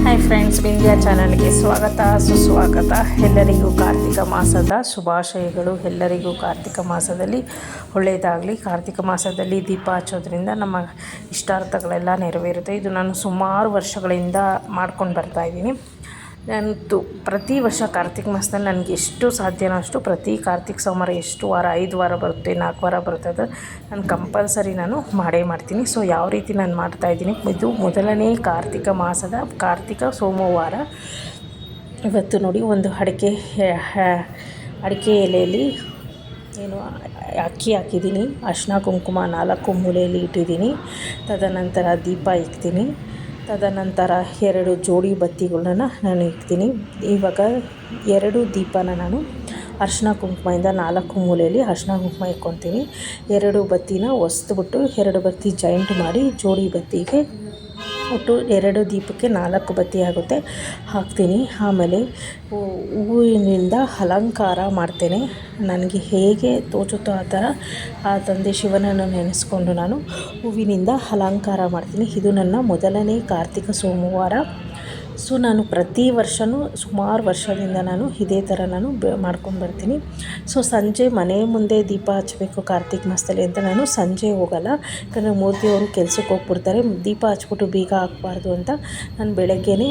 Hi friends Bindya ಚಾನಲ್ಗೆ ಸ್ವಾಗತ, ಸುಸ್ವಾಗತ. ಎಲ್ಲರಿಗೂ ಕಾರ್ತಿಕ ಮಾಸದ ಶುಭಾಶಯಗಳು. ಎಲ್ಲರಿಗೂ ಕಾರ್ತಿಕ ಮಾಸದಲ್ಲಿ ಒಳ್ಳೆಯದಾಗಲಿ. ಕಾರ್ತಿಕ ಮಾಸದಲ್ಲಿ ದೀಪ ಹಚ್ಚೋದ್ರಿಂದ ನಮ್ಮ ಇಷ್ಟಾರ್ಥಗಳೆಲ್ಲ ನೆರವೇರುತ್ತೆ. ಇದು ನಾನು ಸುಮಾರು ವರ್ಷಗಳಿಂದ ಮಾಡ್ಕೊಂಡು ಬರ್ತಾಯಿದ್ದೀನಿ ನಂತು ಪ್ರತಿ ವರ್ಷ ಕಾರ್ತಿಕ ಮಾಸದಲ್ಲಿ ನನಗೆ ಎಷ್ಟು ಸಾಧ್ಯನೋ ಅಷ್ಟು ಪ್ರತಿ ಕಾರ್ತಿಕ ಸೋಮವಾರ ಎಷ್ಟು ವಾರ, ಐದು ವಾರ ಬರುತ್ತೆ, ನಾಲ್ಕು ವಾರ ಬರುತ್ತೆ ಅದು ನಾನು ಕಂಪಲ್ಸರಿ ನಾನು ಮಾಡೇ ಮಾಡ್ತೀನಿ. ಸೊ ಯಾವ ರೀತಿ ನಾನು ಮಾಡ್ತಾಯಿದ್ದೀನಿ ಇದು ಮೊದಲನೇ ಕಾರ್ತಿಕ ಮಾಸದ ಕಾರ್ತಿಕ ಸೋಮವಾರ. ಇವತ್ತು ನೋಡಿ ಒಂದು ಅಡಿಕೆ ಅಡಿಕೆ ಎಲೆಯಲ್ಲಿ ಏನು ಅಕ್ಕಿ ಹಾಕಿದ್ದೀನಿ ಅರ್ಶಿನ ಕುಂಕುಮ ನಾಲ್ಕು ಮೂಲೆಯಲ್ಲಿ ಇಟ್ಟಿದ್ದೀನಿ. ತದನಂತರ ದೀಪ ಇಕ್ತೀನಿ ತದನಂತರ ಎರಡು ಜೋಡಿ ಬತ್ತಿಗಳನ್ನ ನಾನು ಇಡ್ತೀನಿ ಇವಾಗ ಎರಡು ದೀಪನ ನಾನು ಅರ್ಶಿನ ಕುಂಕುಮದಿಂದ ನಾಲ್ಕು ಮೂಲೆಯಲ್ಲಿ ಅರ್ಶಿನ ಕುಂಕುಮ ಇಟ್ಕೊತೀನಿ ಎರಡು ಬತ್ತಿನ ಒಸ್ದುಬಿಟ್ಟು ಎರಡು ಬತ್ತಿ ಜಾಯಿಂಟ್ ಮಾಡಿ ಜೋಡಿ ಬತ್ತಿಗೆ ಒಟ್ಟು ಎರಡು ದೀಪಕ್ಕೆ ನಾಲ್ಕು ಬತ್ತಿ ಆಗುತ್ತೆ. ಹಾಕ್ತೀನಿ. ಆಮೇಲೆ ಹೂವಿನಿಂದ ಅಲಂಕಾರ ಮಾಡ್ತೇನೆ. ನನಗೆ ಹೇಗೆ ತೋಚುತ್ತೋ ಆ ಥರ ಆ ತಂದೆ ಶಿವನನ್ನು ನೆನೆಸ್ಕೊಂಡು ನಾನು ಹೂವಿನಿಂದ ಅಲಂಕಾರ ಮಾಡ್ತೀನಿ. ಇದು ನನ್ನ ಮೊದಲನೇ ಕಾರ್ತಿಕ ಸೋಮವಾರ. ಸೊ ನಾನು ಪ್ರತಿ ವರ್ಷವೂ ಸುಮಾರು ವರ್ಷದಿಂದ ನಾನು ಇದೇ ಥರ ನಾನು ಮಾಡ್ಕೊಂಡು ಬರ್ತೀನಿ. ಸೊ ಸಂಜೆ ಮನೆ ಮುಂದೆ ದೀಪ ಹಚ್ಚಬೇಕು ಕಾರ್ತಿಕ್ ಮಾಸದಲ್ಲಿ ಅಂತ ನಾನು ಸಂಜೆ ಹೋಗಲ್ಲ. ಯಾಕಂದರೆ ಮೂರ್ತಿಯವರು ಕೆಲಸಕ್ಕೆ ಹೋಗ್ಬಿಡ್ತಾರೆ. ದೀಪ ಹಚ್ಬಿಟ್ಟು ಬೀಗ ಹಾಕ್ಬಾರ್ದು ಅಂತ ನಾನು ಬೆಳಗ್ಗೆನೇ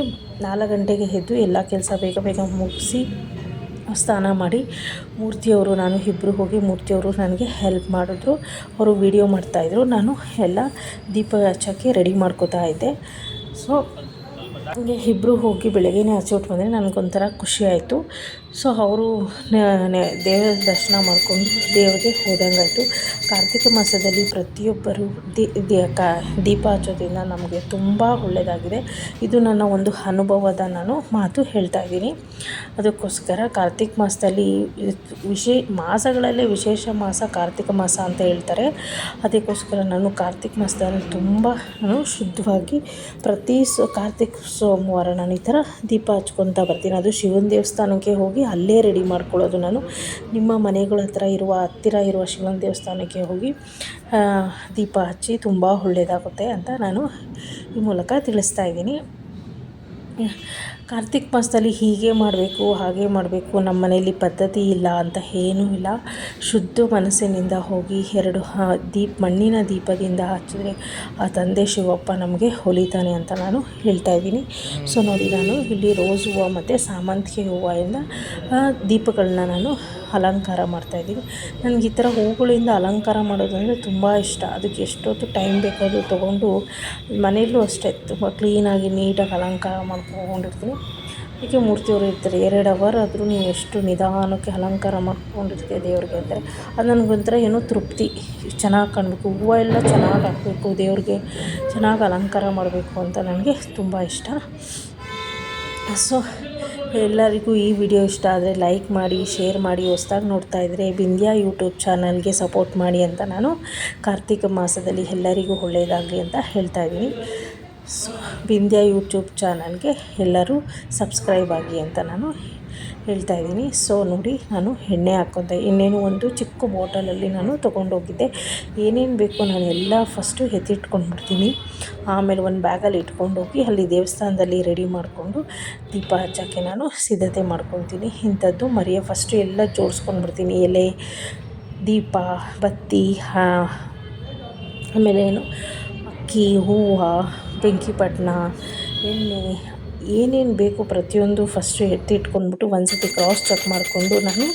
ನಾಲ್ಕು ಗಂಟೆಗೆ ಎದ್ದು ಎಲ್ಲ ಕೆಲಸ ಬೇಗ ಬೇಗ ಮುಗಿಸಿ ಸ್ನಾನ ಮಾಡಿ ಮೂರ್ತಿಯವರು ನಾನು ಇಬ್ಬರು ಹೋಗಿ ಮೂರ್ತಿಯವರು ನನಗೆ ಹೆಲ್ಪ್ ಮಾಡಿದ್ರು. ಅವರು ವಿಡಿಯೋ ಮಾಡ್ತಾಯಿದ್ರು ನಾನು ಎಲ್ಲ ದೀಪ ಹಚ್ಚೋಕ್ಕೆ ರೆಡಿ ಮಾಡ್ಕೋತಾ ಇದ್ದೆ. ಸೊ ಹಂಗೆ ಇಬ್ಬರು ಹೋಗಿ ಬೆಳಗ್ಗೆನೇ ಹಚ್ಬಿಟ್ಟು ಬಂದರೆ ನನಗೊಂಥರ ಖುಷಿ ಆಯಿತು. ಸೊ ಅವರು ದೇವರ ದರ್ಶನ ಮಾಡಿಕೊಂಡು ದೇವರಿಗೆ ಹೋದಂಗಾಯಿತು. ಕಾರ್ತಿಕ ಮಾಸದಲ್ಲಿ ಪ್ರತಿಯೊಬ್ಬರು ದೀಪ ಹಚ್ಚೋದ್ರಿಂದ ನಮಗೆ ತುಂಬ ಒಳ್ಳೆಯದಾಗಿದೆ ಇದು ನನ್ನ ಒಂದು ಅನುಭವದ ನಾನು ಮಾತು ಹೇಳ್ತಾ ಇದ್ದೀನಿ. ಅದಕ್ಕೋಸ್ಕರ ಕಾರ್ತಿಕ ಮಾಸದಲ್ಲಿ ವಿಶೇ, ಮಾಸಗಳಲ್ಲೇ ವಿಶೇಷ ಮಾಸ ಕಾರ್ತಿಕ ಮಾಸ ಅಂತ ಹೇಳ್ತಾರೆ. ಅದಕ್ಕೋಸ್ಕರ ನಾನು ಕಾರ್ತಿಕ ಮಾಸದಲ್ಲಿ ತುಂಬ ನಾನು ಶುದ್ಧವಾಗಿ ಪ್ರತಿ ಸ, ಕಾರ್ತಿಕ ಸೋಮವಾರ ನಾನು ಈ ಥರ ದೀಪ ಹಚ್ಕೊತಾ ಬರ್ತೀನಿ. ಅದು ಶಿವನ ದೇವಸ್ಥಾನಕ್ಕೆ ಹೋಗಿ ಅಲ್ಲೇ ರೆಡಿ ಮಾಡ್ಕೊಳ್ಳೋದು ನಾನು. ನಿಮ್ಮ ಮನೆಗಳ ಹತ್ರ ಇರುವ, ಹತ್ತಿರ ಇರುವ ಶಿವನ ದೇವಸ್ಥಾನಕ್ಕೆ ಹೋಗಿ ದೀಪ ಹಚ್ಚಿ ತುಂಬ ಒಳ್ಳೆಯದಾಗುತ್ತೆ ಅಂತ ನಾನು ಈ ಮೂಲಕ ತಿಳಿಸ್ತಾ ಇದ್ದೀನಿ. ಕಾರ್ತಿಕ ಮಾಸದಲ್ಲಿ ಹೀಗೆ ಮಾಡಬೇಕು, ಹಾಗೆ ಮಾಡಬೇಕು, ನಮ್ಮ ಮನೆಯಲ್ಲಿ ಪದ್ಧತಿ ಇಲ್ಲ ಅಂತ ಏನೂ ಇಲ್ಲ. ಶುದ್ಧ ಮನಸ್ಸಿನಿಂದ ಹೋಗಿ ಎರಡು ದೀಪ, ಮಣ್ಣಿನ ದೀಪದಿಂದ ಹಚ್ಚಿದ್ರೆ ಆ ತಂದೆ ಶಿವಪ್ಪ ನಮಗೆ ಹೊಲಿತಾನೆ ಅಂತ ನಾನು ಹೇಳ್ತಾ ಇದ್ದೀನಿ. ಸೊ ನೋಡಿ, ನಾನು ಇಲ್ಲಿ ರೋಸ್ ಹೂವು ಮತ್ತು ಸಾಮಂತಿಗೆ ಹೂವಿಂದ ದೀಪಗಳನ್ನ ನಾನು ಅಲಂಕಾರ ಮಾಡ್ತಾಯಿದ್ದೀವಿ ನನಗೆ ಈ ಥರ ಹೂಗಳಿಂದ ಅಲಂಕಾರ ಮಾಡೋದಂದರೆ ತುಂಬ ಇಷ್ಟ. ಅದಕ್ಕೆ ಎಷ್ಟೊತ್ತು ಟೈಮ್ ಬೇಕಾದರೂ ತೊಗೊಂಡು ಮನೆಯಲ್ಲೂ ಅಷ್ಟೇ ತುಂಬ ಕ್ಲೀನಾಗಿ ನೀಟಾಗಿ ಅಲಂಕಾರ ಮಾಡ್ಕೊಂಡಿರ್ತೀನಿ. ಅದಕ್ಕೆ ಮೂರ್ತಿಯವರು ಇರ್ತಾರೆ ಎರಡು ಅವರ್ ಆದರೂ ನೀವು ಎಷ್ಟು ನಿಧಾನಕ್ಕೆ ಅಲಂಕಾರ ಮಾಡ್ಕೊಂಡಿರ್ತೀವಿ ದೇವ್ರಿಗೆ? ಅಂತಾರೆ. ಅದು ನನಗೊಂಥರ ಏನೋ ತೃಪ್ತಿ. ಚೆನ್ನಾಗಿ ಕಾಣಬೇಕು. ಹೂವು ಎಲ್ಲ ಚೆನ್ನಾಗಿ ಹಾಕಬೇಕು, ದೇವ್ರಿಗೆ ಚೆನ್ನಾಗಿ ಅಲಂಕಾರ ಮಾಡಬೇಕು ಅಂತ ನನಗೆ ತುಂಬ ಇಷ್ಟ. ಸೊ ಎಲ್ಲರಿಗೂ ಈ ವಿಡಿಯೋ ಇಷ್ಟ ಆದರೆ ಲೈಕ್ ಮಾಡಿ, ಶೇರ್ ಮಾಡಿ, ಹೊಸ್ದಾಗಿ ನೋಡ್ತಾ ಇದ್ದರೆ ಬಿಂದ್ಯಾ ಯೂಟ್ಯೂಬ್ ಚಾನಲ್ಗೆ ಸಪೋರ್ಟ್ ಮಾಡಿ ಅಂತ ನಾನು ಕಾರ್ತಿಕ ಮಾಸದಲ್ಲಿ ಎಲ್ಲರಿಗೂ ಒಳ್ಳೆಯದಾಗಲಿ ಅಂತ ಹೇಳ್ತಾ ಇದ್ದೀನಿ. ಸೊ, ಬಿಂದ್ಯಾ ಯೂಟ್ಯೂಬ್ ಚಾನಲ್ಗೆ ಎಲ್ಲರೂ ಸಬ್ಸ್ಕ್ರೈಬ್ ಆಗಿ ಅಂತ ನಾನು ಹೇಳ್ತಾ ಇದ್ದೀನಿ. ಸೊ ನೋಡಿ, ನಾನು ಎಣ್ಣೆ ಹಾಕ್ಕೊತೆ ಇನ್ನೇನು ಒಂದು ಚಿಕ್ಕ ಬಾಟಲಲ್ಲಿ ನಾನು ತೊಗೊಂಡೋಗಿದ್ದೆ. ಏನೇನು ಬೇಕು ನಾನು ಎಲ್ಲ ಫಸ್ಟು ಎತ್ತಿಟ್ಕೊಂಡ್ಬಿಡ್ತೀನಿ. ಆಮೇಲೆ ಒಂದು ಬ್ಯಾಗಲ್ಲಿ ಇಟ್ಕೊಂಡೋಗಿ ಅಲ್ಲಿ ದೇವಸ್ಥಾನದಲ್ಲಿ ರೆಡಿ ಮಾಡಿಕೊಂಡು ದೀಪ ಹಚ್ಚೋಕ್ಕೆ ನಾನು ಸಿದ್ಧತೆ ಮಾಡ್ಕೊತೀನಿ. ಇಂಥದ್ದು ಮರಿಯ ಫಸ್ಟು ಎಲ್ಲ ಜೋಡಿಸ್ಕೊಂಡ್ಬಿಡ್ತೀನಿ. ಎಲೆ, ದೀಪ, ಬತ್ತಿ ಆಮೇಲೆ ಏನು? ಅಕ್ಕಿ, ಹೂವು ಬೆಂಕಿಪಟ್ಟಣ ಎಣ್ಣೆ ಏನೇನು ಬೇಕು ಪ್ರತಿಯೊಂದು ಫಸ್ಟು ಎತ್ತಿಟ್ಕೊಂಡ್ಬಿಟ್ಟು ಒಂದು ಸತಿ ಕ್ರಾಸ್ ಚೆಕ್ ಮಾಡಿಕೊಂಡು ನಾನು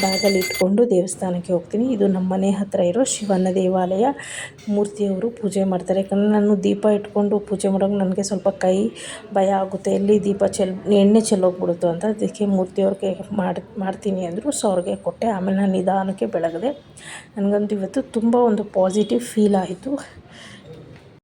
ಬ್ಯಾಗಲ್ಲಿ ಇಟ್ಕೊಂಡು ದೇವಸ್ಥಾನಕ್ಕೆ ಹೋಗ್ತೀನಿ. ಇದು ನಮ್ಮ ಮನೆ ಹತ್ತಿರ ಇರೋ ಶಿವನ ದೇವಾಲಯ. ಮೂರ್ತಿಯವರು ಪೂಜೆ ಮಾಡ್ತಾರೆ. ಯಾಕಂದರೆ ನಾನು ದೀಪ ಇಟ್ಕೊಂಡು ಪೂಜೆ ಮಾಡೋಕೆ ನನಗೆ ಸ್ವಲ್ಪ ಕೈ ಭಯ ಆಗುತ್ತೆ. ಎಲ್ಲಿ ದೀಪ ಚೆಲ್, ಎಣ್ಣೆ ಚೆಲ್ಲೋಗ್ಬಿಡುತ್ತೋ ಅಂತ ಅದಕ್ಕೆ ಮೂರ್ತಿಯವ್ರಿಗೆ ಮಾಡಿ, ಮಾಡ್ತೀನಿ ಅಂದರು ಸೊ ಅವ್ರಿಗೆ ಕೊಟ್ಟೆ. ಆಮೇಲೆ ನಾನು ನಿಧಾನಕ್ಕೆ ಬೆಳಗಿದೆ. ನನಗಂತೂ ಇವತ್ತು ತುಂಬ ಒಂದು ಪಾಸಿಟಿವ್ ಫೀಲ್ ಆಯಿತು.